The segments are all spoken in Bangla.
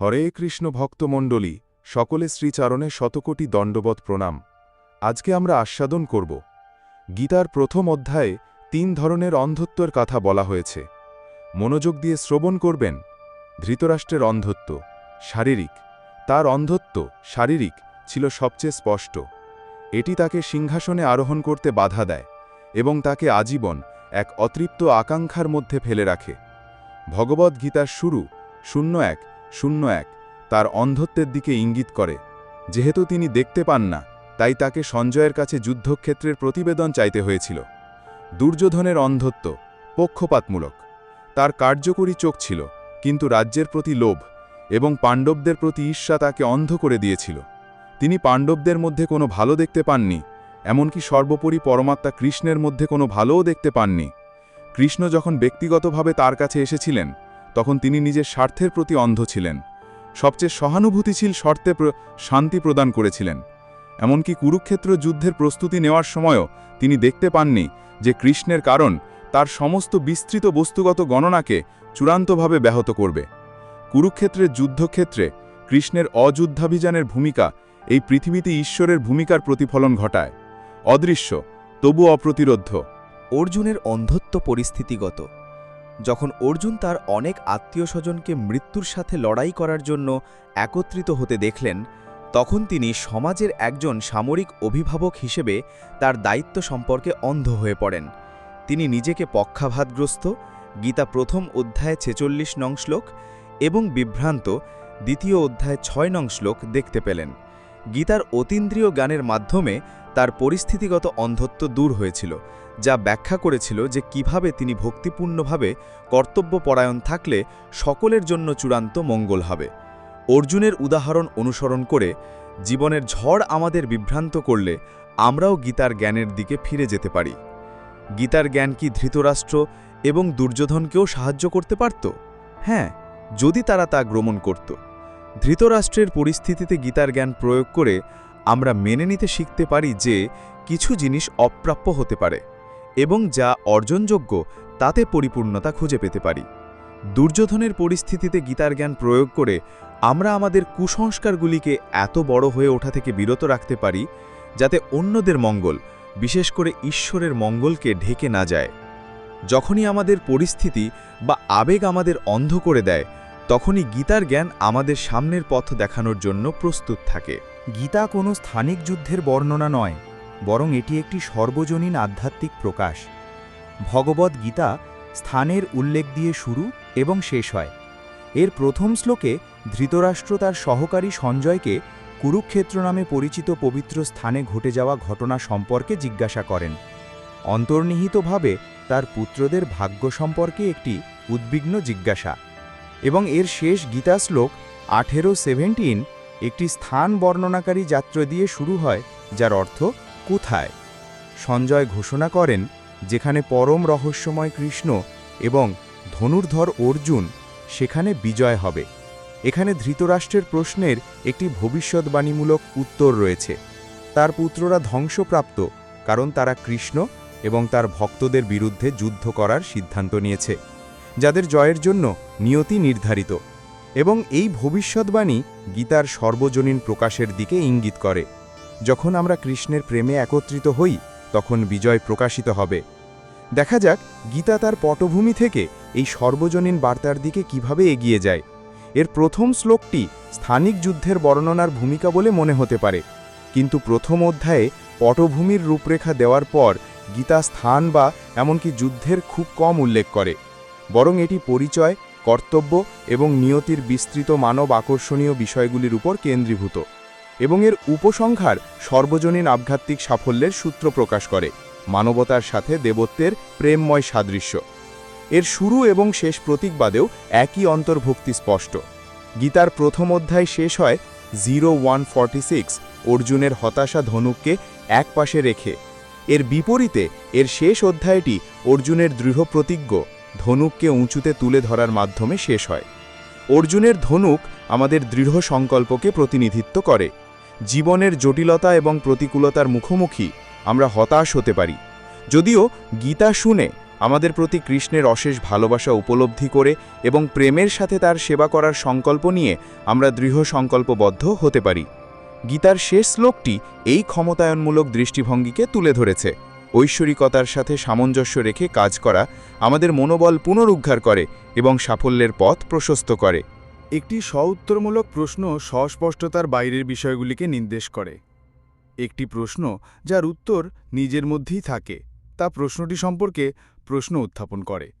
হরে কৃষ্ণ ভক্তমণ্ডলী সকলে শ্রীচারণে শতকোটি দণ্ডবত প্রণাম। আজকে আমরা আস্বাদন করব। গীতার প্রথম অধ্যায়ে তিন ধরনের অন্ধত্বের কথা বলা হয়েছে। মনোযোগ দিয়ে শ্রবণ করবেন। ধৃতরাষ্ট্রের অন্ধত্ব, শারীরিক। তার অন্ধত্ব, শারীরিক, ছিল সবচেয়ে স্পষ্ট। এটি তাকে সিংহাসনে আরোহণ করতে বাধা দেয় এবং তাকে আজীবন এক অতৃপ্ত আকাঙ্ক্ষার মধ্যে ফেলে রাখে। ভগবদ্গীতার শুরু, শূন্য এক শূন্য এক তার অন্ধত্বের দিকে ইঙ্গিত করে। যেহেতু তিনি দেখতে পান না, তাই তাকে সঞ্জয়ের কাছে যুদ্ধক্ষেত্রের প্রতিবেদন চাইতে হয়েছিল। দুর্যোধনের অন্ধত্ব, পক্ষপাতমূলক। তার কার্যকরী চোখ ছিল, কিন্তু রাজ্যের প্রতি লোভ এবং পাণ্ডবদের প্রতি ঈর্ষা তাকে অন্ধ করে দিয়েছিল। তিনি পাণ্ডবদের মধ্যে কোনো ভালো দেখতে পাননি, এমনকি সর্বোপরি পরমাত্মা কৃষ্ণের মধ্যে কোনো ভালোও দেখতে পাননি। কৃষ্ণ যখন ব্যক্তিগতভাবে তার কাছে এসেছিলেন তখন তিনি নিজের স্বার্থের প্রতি অন্ধ ছিলেন। সবচেয়ে সহানুভূতিশীল শর্তে শান্তি প্রদান করেছিলেন। এমনকি কুরুক্ষেত্র যুদ্ধের প্রস্তুতি নেওয়ার সময়ও তিনি দেখতে পাননি যে কৃষ্ণের কারণ তার সমস্ত বিস্তৃত বস্তুগত গণনাকে চূড়ান্তভাবে ব্যাহত করবে। কুরুক্ষেত্রের যুদ্ধক্ষেত্রে কৃষ্ণের অযুদ্ধাভিযানের ভূমিকা এই পৃথিবীতে ঈশ্বরের ভূমিকার প্রতিফলন ঘটায়। অদৃশ্য, তবু অপ্রতিরোধ্য। অর্জুনের অন্ধত্ব পরিস্থিতিগত। যখন অর্জুন তার অনেক আত্মীয় স্বজনকে মৃত্যুর সাথে লড়াই করার জন্য একত্রিত হতে দেখলেন, তখন তিনি সমাজের একজন সামরিক অভিভাবক হিসেবে তার দায়িত্ব সম্পর্কে অন্ধ হয়ে পড়েন। তিনি নিজেকে পক্ষাঘাতগ্রস্ত, গীতা প্রথম অধ্যায়ে ছেচল্লিশ নং শ্লোক এবং বিভ্রান্ত দ্বিতীয় অধ্যায়ে ছয় নং শ্লোক দেখতে পেলেন। গীতার অতীন্দ্রিয় গানের মাধ্যমে তার পরিস্থিতিগত অন্ধত্ব দূর হয়েছিল। যা ব্যাখ্যা করেছিল যে কীভাবে তিনি ভক্তিপূর্ণভাবে কর্তব্যপরায়ণ থাকলে সকলের জন্য চূড়ান্ত মঙ্গল হবে। অর্জুনের উদাহরণ অনুসরণ করে জীবনের ঝড় আমাদের বিভ্রান্ত করলে আমরাও গীতার জ্ঞানের দিকে ফিরে যেতে পারি। গীতার জ্ঞান কি ধৃতরাষ্ট্র এবং দুর্যোধনকেও সাহায্য করতে পারত? হ্যাঁ যদি তারা তা গ্রমণ করত। ধৃতরাষ্ট্রের পরিস্থিতিতে গীতার জ্ঞান প্রয়োগ করে আমরা মেনে নিতে শিখতে পারি যে কিছু জিনিস অপ্রাপ্য হতে পারে। এবং যা অর্জনযোগ্য, তাতে পরিপূর্ণতা খুঁজে পেতে পারি। দুর্যোধনের পরিস্থিতিতে গীতার জ্ঞান প্রয়োগ করে আমরা আমাদের কুসংস্কারগুলিকে এত বড় হয়ে ওঠা থেকে বিরত রাখতে পারি, যাতে অন্যদের মঙ্গল, বিশেষ করে ঈশ্বরের মঙ্গলকে ঢেকে না যায়। যখনই আমাদের পরিস্থিতি বা আবেগ আমাদের অন্ধ করে দেয়, তখনই গীতার জ্ঞান আমাদের সামনের পথ দেখানোর জন্য প্রস্তুত থাকে। গীতা কোনো স্থানিক যুদ্ধের বর্ণনা নয়। বরং এটি একটি সর্বজনীন আধ্যাত্মিক প্রকাশ। ভগবদ গীতা স্থানের উল্লেখ দিয়ে শুরু এবং শেষ হয়। এর প্রথম শ্লোকে ধৃতরাষ্ট্র তার সহকারী সঞ্জয়কে কুরুক্ষেত্র নামে পরিচিত পবিত্র স্থানে ঘটে যাওয়া ঘটনা সম্পর্কে জিজ্ঞাসা করেন। অন্তর্নিহিতভাবে তার পুত্রদের ভাগ্য সম্পর্কে একটি উদ্বিগ্ন জিজ্ঞাসা এবং এর শেষ গীতা শ্লোক আঠেরো সেভেন্টিন একটি স্থান বর্ণনাকারী যাত্রা দিয়ে শুরু হয়, যার অর্থ কোথায়? সঞ্জয় ঘোষণা করেন, যেখানে পরম রহস্যময় কৃষ্ণ এবং ধনুর্ধর অর্জুন, সেখানে বিজয় হবে। এখানে ধৃতরাষ্ট্রের প্রশ্নের একটি ভবিষ্যৎবাণীমূলক উত্তর রয়েছে। তার পুত্ররা ধ্বংসপ্রাপ্ত, কারণ তারা কৃষ্ণ এবং তার ভক্তদের বিরুদ্ধে যুদ্ধ করার সিদ্ধান্ত নিয়েছে, যাদের জয়ের জন্য নিয়তি নির্ধারিত। এবং এই ভবিষ্যৎবাণী গীতার সর্বজনীন প্রকাশের দিকে ইঙ্গিত করে। যখন আমরা কৃষ্ণের প্রেমে একত্রিত হই, তখন বিজয় প্রকাশিত হবে। দেখা যাক, গীতা তার পটভূমি থেকে এই সর্বজনীন বার্তার দিকে কীভাবে এগিয়ে যায়। এর প্রথম শ্লোকটি স্থানিক যুদ্ধের বর্ণনার ভূমিকা বলে মনে হতে পারে। কিন্তু প্রথম অধ্যায়ে পটভূমির রূপরেখা দেওয়ার পর গীতা স্থান বা এমনকি যুদ্ধের খুব কম উল্লেখ করে। বরং এটি পরিচয়, কর্তব্য এবং নিয়তির বিস্তৃত মানব আকর্ষণীয় বিষয়গুলির উপর কেন্দ্রীভূত। এবং এর উপসংহার সর্বজনীন আধ্যাত্মিক সাফল্যের সূত্র প্রকাশ করে, মানবতার সাথে দেবত্বের প্রেমময় সাদৃশ্য। এর শুরু এবং শেষ প্রতীকবাদেও একই অন্তর্ভুক্তি স্পষ্ট। গীতার প্রথম অধ্যায় শেষ হয় জিরো অর্জুনের হতাশা ধনুককে এক পাশে রেখে। এর বিপরীতে এর শেষ অধ্যায়টি অর্জুনের দৃঢ় প্রতিজ্ঞ, ধনুককে উঁচুতে তুলে ধরার মাধ্যমে শেষ হয়। অর্জুনের ধনুক আমাদের দৃঢ় সংকল্পকে প্রতিনিধিত্ব করে। জীবনের জটিলতা এবং প্রতিকূলতার মুখোমুখি আমরা হতাশ হতে পারি। যদিও গীতা শুনে আমাদের প্রতি কৃষ্ণের অশেষ ভালোবাসা উপলব্ধি করে এবং প্রেমের সাথে তার সেবা করার সংকল্প নিয়ে আমরা দৃঢ় সংকল্পবদ্ধ হতে পারি। গীতার শেষ শ্লোকটি এই ক্ষমতায়নমূলক দৃষ্টিভঙ্গিকে তুলে ধরেছে। ঐশ্বরিকতার সাথে সামঞ্জস্য রেখে কাজ করা আমাদের মনোবল পুনরুদ্ধার করে এবং সাফল্যের পথ প্রশস্ত করে। একটি স্বউত্তরমূলক প্রশ্ন স্বস্পষ্টতার বাইরের বিষয়গুলিকে নির্দেশ করে। একটি প্রশ্ন যার উত্তর নিজের মধ্যেই থাকে, তা প্রশ্নটি সম্পর্কে প্রশ্ন উত্থাপন করে।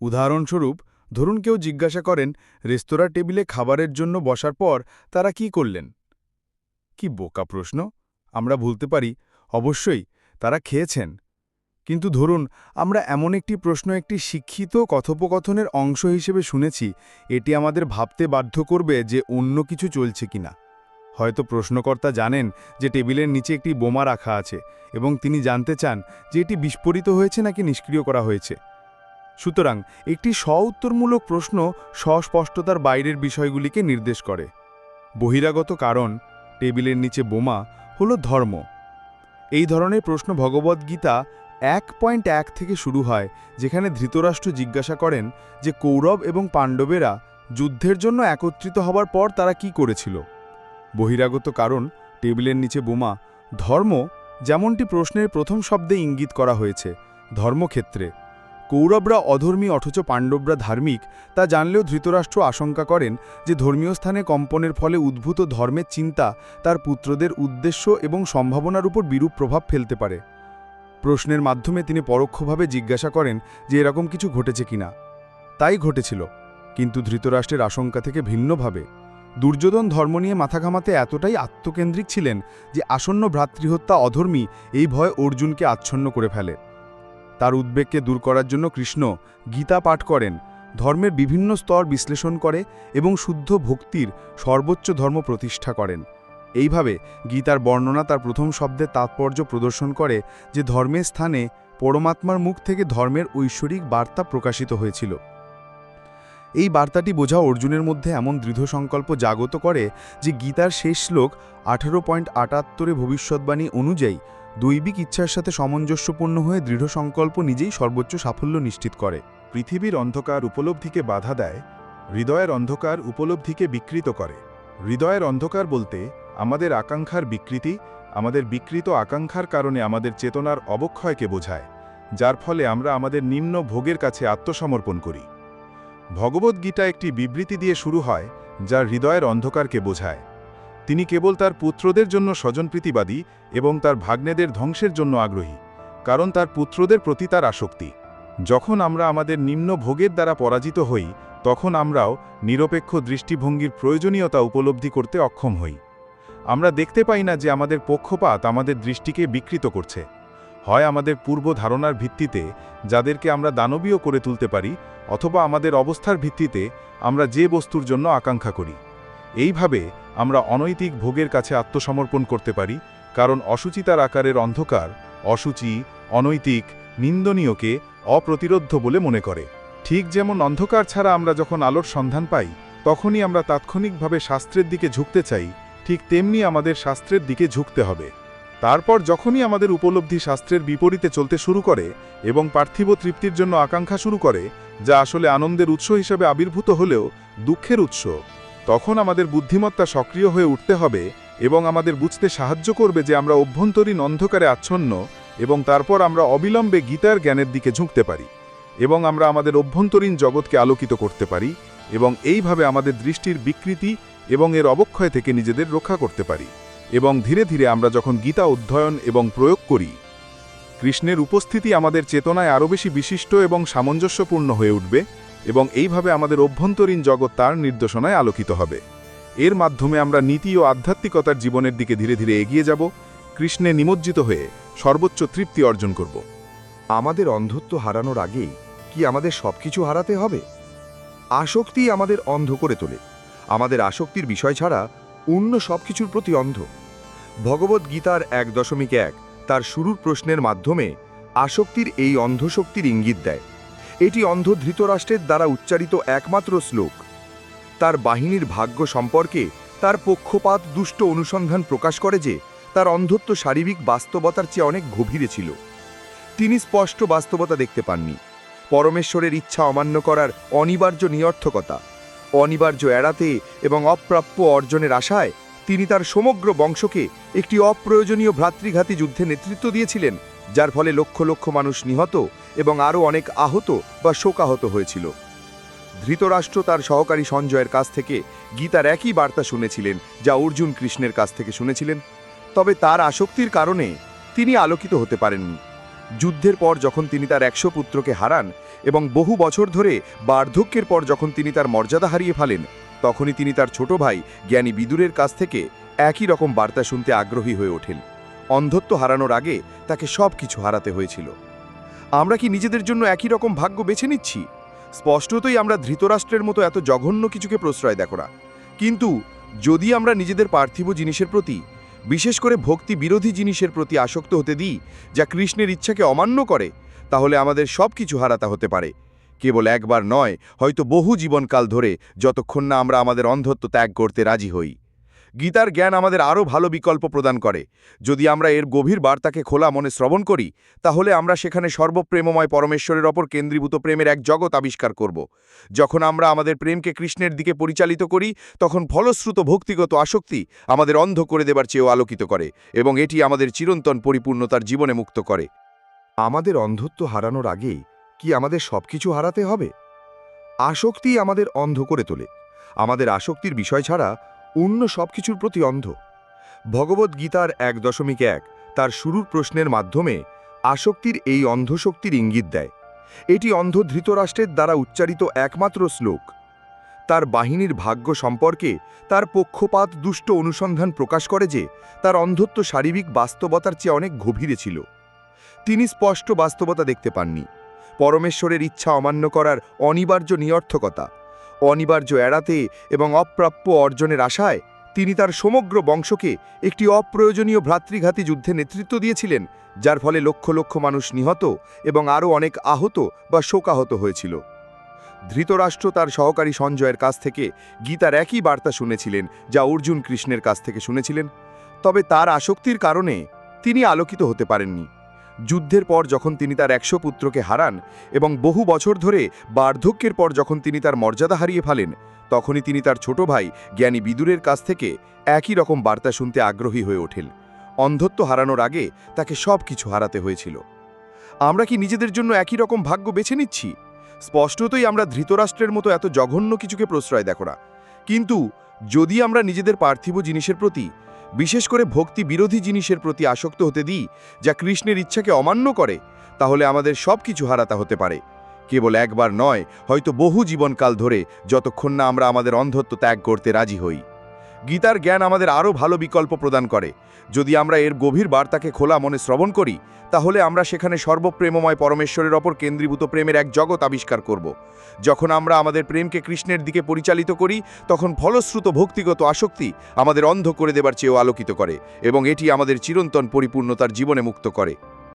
উদাহরণস্বরূপ, ধরুন কেউ জিজ্ঞাসা করেন রেস্তোরাঁ টেবিলে খাবারের জন্য বসার পর তারা কি করলেন? কি বোকা প্রশ্ন? আমরা ভুলতে পারি। অবশ্যই, তারা খেয়েছেন। কিন্তু ধরুন, আমরা এমন একটি প্রশ্ন একটি শিক্ষিত কথোপকথনের অংশ হিসেবে শুনেছি, এটি আমাদের ভাবতে বাধ্য করবে যে অন্য কিছু চলছে কিনা। হয়তো প্রশ্নকর্তা জানেন যে টেবিলের নিচে একটি বোমা রাখা আছে এবং তিনি জানতে চান যে এটি বিস্ফোরিত হয়েছে নাকি নিষ্ক্রিয় করা হয়েছে। সুতরাং, একটি স্ব-উত্তরমূলক প্রশ্ন স্বস্পষ্টতার বাইরের বিষয়গুলিকে নির্দেশ করে। বহিরাগত কারণ, টেবিলের নিচে বোমা হল ধর্ম। এই ধরনের প্রশ্ন ভগবদ্গীতা এক পয়েন্ট এক থেকে শুরু হয়, যেখানে ধৃতরাষ্ট্র জিজ্ঞাসা করেন যে কৌরব এবং পাণ্ডবেরা যুদ্ধের জন্য একত্রিত হবার পর তারা কি করেছিল। বহিরাগত কারণ, টেবিলের নিচে বোমা, ধর্ম যেমনটি প্রশ্নের প্রথম শব্দে ইঙ্গিত করা হয়েছে, ধর্মক্ষেত্রে। কৌরবরা অধর্মী অথচ পাণ্ডবরা ধার্মিক, তা জানলেও ধৃতরাষ্ট্র আশঙ্কা করেন যে ধর্মীয় স্থানে কম্পনের ফলে উদ্ভূত ধর্মের চিন্তা তার পুত্রদের উদ্দেশ্য এবং সম্ভাবনার উপর বিরূপ প্রভাব ফেলতে পারে। প্রশ্নের মাধ্যমে তিনি পরোক্ষভাবে জিজ্ঞাসা করেন যে এরকম কিছু ঘটেছে কিনা। তাই ঘটেছিল, কিন্তু ধৃতরাষ্ট্রের আশঙ্কা থেকে ভিন্নভাবে। দুর্যোধন ধর্ম নিয়ে মাথা ঘামাতে এতটাই আত্মকেন্দ্রিক ছিলেন যে আসন্ন ভ্রাতৃহত্যা অধর্মী এই ভয় অর্জুনকে আচ্ছন্ন করে ফেলে। তার উদ্বেগকে দূর করার জন্য কৃষ্ণ গীতা পাঠ করেন, ধর্মের বিভিন্ন স্তর বিশ্লেষণ করে এবং শুদ্ধ ভক্তির সর্বোচ্চ ধর্ম প্রতিষ্ঠা করেন। এইভাবে গীতার বর্ণনা তার প্রথম শব্দের তাৎপর্য প্রদর্শন করে যে ধর্মের স্থানে পরমাত্মার মুখ থেকে ধর্মের ঐশ্বরিক বার্তা প্রকাশিত হয়েছিল। এই বার্তাটি বোঝা অর্জুনের মধ্যে এমন দৃঢ় সংকল্প জাগত করে যে গীতার শেষ শ্লোক আঠারো পয়েন্ট আটাত্তরে ভবিষ্যৎবাণী অনুযায়ী দৈবিক ইচ্ছার সাথে সামঞ্জস্যপূর্ণ হয়ে দৃঢ় সংকল্প নিজেই সর্বোচ্চ সাফল্য নিশ্চিত করে। পৃথিবীর অন্ধকার উপলব্ধিকে বাধা দেয়, হৃদয়ের অন্ধকার উপলব্ধিকে বিকৃত করে। হৃদয়ের অন্ধকার বলতে আমাদের আকাঙ্ক্ষার বিকৃতি, আমাদের বিকৃত আকাঙ্ক্ষার কারণে আমাদের চেতনার অবক্ষয়কে বোঝায়, যার ফলে আমরা আমাদের নিম্ন ভোগের কাছে আত্মসমর্পণ করি। ভগবদ্গীতা একটি বিবৃতি দিয়ে শুরু হয়, যা হৃদয়ের অন্ধকারকে বোঝায়। তিনি কেবল তার পুত্রদের জন্য স্বজনপ্রীতিবাদী এবং তার ভাগ্নেদের ধ্বংসের জন্য আগ্রহী, কারণ তার পুত্রদের প্রতি তার আসক্তি। যখন আমরা আমাদের নিম্ন ভোগের দ্বারা পরাজিত হই, তখন আমরাও নিরপেক্ষ দৃষ্টিভঙ্গির প্রয়োজনীয়তা উপলব্ধি করতে অক্ষম হই। আমরা দেখতে পাই না যে আমাদের পক্ষপাত আমাদের দৃষ্টিকে বিকৃত করছে। হয় আমাদের পূর্ব ধারণার ভিত্তিতে যাদেরকে আমরা দানবীয় করে তুলতে পারি, অথবা আমাদের অবস্থার ভিত্তিতে আমরা যে বস্তুর জন্য আকাঙ্ক্ষা করি। এইভাবে আমরা অনৈতিক ভোগের কাছে আত্মসমর্পণ করতে পারি, কারণ অসুচিতার আকারের অন্ধকার অসুচি, অনৈতিক, নিন্দনীয়কে অপ্রতিরোধ্য বলে মনে করে। ঠিক যেমন অন্ধকার ছাড়া আমরা যখন আলোর সন্ধান পাই, তখনই আমরা তাৎক্ষণিকভাবে শাস্ত্রের দিকে ঝুঁকতে চাই ঠিক তেমনি আমাদের শাস্ত্রের দিকে ঝুঁকতে হবে। তারপর যখনই আমাদের উপলব্ধি শাস্ত্রের বিপরীতে চলতে শুরু করে এবং পার্থিব তৃপ্তির জন্য আকাঙ্ক্ষা শুরু করে, যা আসলে আনন্দের উৎস হিসেবে আবির্ভূত হলেও দুঃখের উৎস, তখন আমাদের বুদ্ধিমত্তা সক্রিয় হয়ে উঠতে হবে এবং আমাদের বুঝতে সাহায্য করবে যে আমরা অভ্যন্তরীণ অন্ধকারে আচ্ছন্ন এবং তারপর আমরা অবিলম্বে গীতার জ্ঞানের দিকে ঝুঁকতে পারি এবং আমরা আমাদের অভ্যন্তরীণ জগৎকে আলোকিত করতে পারি এবং এইভাবে আমাদের দৃষ্টির বিকৃতি এবং এর অবক্ষয় থেকে নিজেদের রক্ষা করতে পারি। এবং ধীরে ধীরে আমরা যখন গীতা অধ্যয়ন এবং প্রয়োগ করি, কৃষ্ণের উপস্থিতি আমাদের চেতনায় আরও বেশি বিশিষ্ট এবং সামঞ্জস্যপূর্ণ হয়ে উঠবে এবং এইভাবে আমাদের অভ্যন্তরীণ জগৎ তার নির্দেশনায় আলোকিত হবে। এর মাধ্যমে আমরা নীতি ও আধ্যাত্মিকতার জীবনের দিকে ধীরে ধীরে এগিয়ে যাব, কৃষ্ণে নিমজ্জিত হয়ে সর্বোচ্চ তৃপ্তি অর্জন করব। আমাদের অন্ধত্ব হারানোর আগেই কি আমাদের সবকিছু হারাতে হবে? আসক্তি আমাদের অন্ধ করে তোলে। আমাদের আসক্তির বিষয় ছাড়া অন্য সবকিছুর প্রতি অন্ধ। ভগবদ্গীতার এক দশমিক এক তার শুরুর প্রশ্নের মাধ্যমে আসক্তির এই অন্ধশক্তির ইঙ্গিত দেয়। এটি অন্ধ ধৃতরাষ্ট্রের দ্বারা উচ্চারিত একমাত্র শ্লোক। তার বাহিনীর ভাগ্য সম্পর্কে তার পক্ষপাত দুষ্ট অনুসন্ধান প্রকাশ করে যে তার অন্ধত্ব শারীরিক বাস্তবতার চেয়ে অনেক গভীরে ছিল। তিনি স্পষ্ট বাস্তবতা দেখতে পাননি। পরমেশ্বরের ইচ্ছা অমান্য করার অনিবার্য নিরর্থকতা অনিবার্য এড়াতে এবং অপ্রাপ্য অর্জনের আশায় তিনি তার সমগ্র বংশকে একটি অপ্রয়োজনীয় ভ্রাতৃঘাতী যুদ্ধে নেতৃত্ব দিয়েছিলেন, যার ফলে লক্ষ লক্ষ মানুষ নিহত এবং আরও অনেক আহত বা শোকাহত হয়েছিল। ধৃতরাষ্ট্র তার সহকারী সঞ্জয়ের কাছ থেকে গীতার একই বার্তা শুনেছিলেন, যা অর্জুন কৃষ্ণের কাছ থেকে শুনেছিলেন। তবে তার আসক্তির কারণে তিনি আলোকিত হতে পারেননি। যুদ্ধের পর যখন তিনি তার একশো পুত্রকে হারান এবং বহু বছর ধরে বার্ধক্যের পর যখন তিনি তার মর্যাদা হারিয়ে ফেলেন, তখনই তিনি তার ছোট ভাই জ্ঞানী বিদুরের কাছ থেকে একই রকম বার্তা শুনতে আগ্রহী হয়ে ওঠেন। অন্ধত্ব হারানোর আগে তাকে সব কিছু হারাতে হয়েছিল। আমরা কি নিজেদের জন্য একই রকম ভাগ্য বেছে নিচ্ছি? স্পষ্টতই আমরা ধৃতরাষ্ট্রের মতো এত জঘন্য কিছুকে প্রশ্রয় দেখো না। কিন্তু যদি আমরা নিজেদের পার্থিব জিনিসের প্রতি বিশেষ করে ভক্তি বিরোধী জিনিসের প্রতি আসক্ত হতে দিই, যা কৃষ্ণের ইচ্ছাকে অমান্য করে, তাহলে আমাদের সব কিছু হারাতে হতে পারে। কেবল একবার নয়, হয়তো বহু জীবনকাল ধরে, যতক্ষণ না আমরা আমাদের অন্ধত্ব ত্যাগ করতে রাজি হই। গীতার জ্ঞান আমাদের আরও ভালো বিকল্প প্রদান করে। যদি আমরা এর গভীর বার্তাকে খোলা মনে শ্রবণ করি, তাহলে আমরা সেখানে সর্বপ্রেমময় পরমেশ্বরের ওপর কেন্দ্রীভূত প্রেমের এক জগৎ আবিষ্কার করব। যখন আমরা আমাদের প্রেমকে কৃষ্ণের দিকে পরিচালিত করি, তখন ফলশ্রুত ভক্তিগত আসক্তি আমাদের অন্ধ করে দেবার চেয়েও আলোকিত করে এবং এটি আমাদের চিরন্তন পরিপূর্ণতার জীবনে মুক্ত করে। আমাদের অন্ধত্ব হারানোর আগেই কি আমাদের সবকিছু হারাতে হবে? আসক্তি আমাদের অন্ধ করে তোলে। আমাদের আসক্তির বিষয় ছাড়া অন্য সবকিছুর প্রতি অন্ধ। ভগবদ্গীতার এক দশমিক এক তার শুরুর প্রশ্নের মাধ্যমে আসক্তির এই অন্ধশক্তির ইঙ্গিত দেয়। এটি অন্ধ ধৃতরাষ্ট্রের দ্বারা উচ্চারিত একমাত্র শ্লোক। তার বাহিনীর ভাগ্য সম্পর্কে তার পক্ষপাত দুষ্ট অনুসন্ধান প্রকাশ করে যে তার অন্ধত্ব শারীরিক বাস্তবতার চেয়ে অনেক গভীরে ছিল। তিনি স্পষ্ট বাস্তবতা দেখতে পাননি। পরমেশ্বরের ইচ্ছা অমান্য করার অনিবার্য নিরর্থকতা অনিবার্য এড়াতে এবং অপ্রাপ্য অর্জনের আশায় তিনি তার সমগ্র বংশকে একটি অপ্রয়োজনীয় ভ্রাতৃঘাতী যুদ্ধে নেতৃত্ব দিয়েছিলেন, যার ফলে লক্ষ লক্ষ মানুষ নিহত এবং আরও অনেক আহত বা শোকাহত হয়েছিল। ধৃতরাষ্ট্র তার সহকারী সঞ্জয়ের কাছ থেকে গীতার একই বার্তা শুনেছিলেন, যা অর্জুন কৃষ্ণের কাছ থেকে শুনেছিলেন। তবে তার আসক্তির কারণে তিনি আলোকিত হতে পারেননি। যুদ্ধের পর যখন তিনি তার একশো পুত্রকে হারান এবং বহু বছর ধরে বার্ধক্যের পর যখন তিনি তার মর্যাদা হারিয়ে ফেলেন, তখনই তিনি তার ছোট ভাই জ্ঞানী বিদুরের কাছ থেকে একই রকম বার্তা শুনতে আগ্রহী হয়ে ওঠেন। অন্ধত্ব হারানোর আগে তাকে সব কিছু হারাতে হয়েছিল। আমরা কি নিজেদের জন্য একই রকম ভাগ্য বেছে নিচ্ছি? স্পষ্টতই আমরা ধৃতরাষ্ট্রের মতো এত জঘন্য কিছুকে প্রশ্রয় দেখো না। কিন্তু যদি আমরা নিজেদের পার্থিব জিনিসের প্রতি বিশেষ করে ভক্তি বিরোধী জিনিসের প্রতি আসক্ত হতে দিই, যা কৃষ্ণের ইচ্ছাকে অমান্য করে, তাহলে আমাদের সব কিছু হারাতে হতে পারে। কেবল একবার নয়, হয়তো বহু জীবনকাল ধরে, যতক্ষণ না আমরা আমাদের অন্ধত্ব ত্যাগ করতে রাজি হই। গীতার জ্ঞান আমাদের আরও ভালো বিকল্প প্রদান করে। যদি আমরা এর গভীর বার্তাকে খোলা মনে শ্রবণ করি, তাহলে আমরা সেখানে সর্বপ্রেমময় পরমেশ্বরের ওপর কেন্দ্রীভূত প্রেমের এক জগৎ আবিষ্কার করব। যখন আমরা আমাদের প্রেমকে কৃষ্ণের দিকে পরিচালিত করি, তখন ফলশ্রুত ভক্তিগত আসক্তি আমাদের অন্ধ করে দেবার চেয়েও আলোকিত করে এবং এটি আমাদের চিরন্তন পরিপূর্ণতার জীবনে মুক্ত করে।